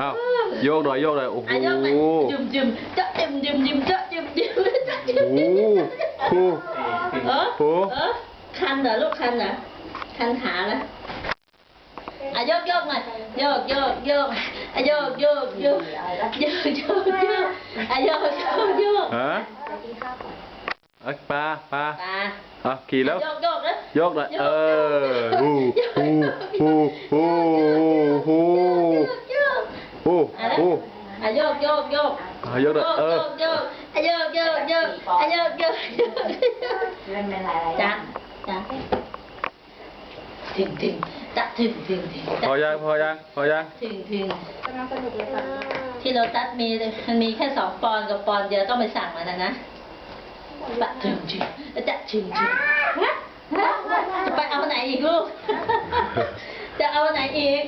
อ้าวโยกหน่อยโยกหน่อยโอ้โหอายกไปจุ่มจุ่มเจาะจุ่มจุ่มจุ่มเจาะจุ่มจุ่มเจาะจุ่มโอ้โหครู เออโอ้ เออคันเหรอลูกคันเหรอคันขาเหรออะโยกโยกหน่อยโยกโยกโยกอะโยกโยกโยกโยกโยกโยกอะโยกโยกโยกฮะเอ้ยปลาปลาตาอะขี่แล้ว โยกโยกนะยกหน่อยเออฮู้ฮู้ฮู้ฮู้ฮู้โย กฮู้อะนะฮู้อะโยกโยกโยกอะยกหน่อยเออ โยกอะโยกโยกโยกอะโยกโยกโยกเล่นเป็นหลายๆอจ้ะย่างจ้ะถึงถึงจะถึงถึงถึงพอยังพอยังพอยังถึงถึงกำลังสนุกเลยค่ะที่โรตัสมีมันมีแค่สองปอนด์กับปอนด์เดียวต้องไปสั่งมานะนะบะถึงถึงจะถึงถึงจะไปเอาไหนอีกลูก จะเอาไหนอีก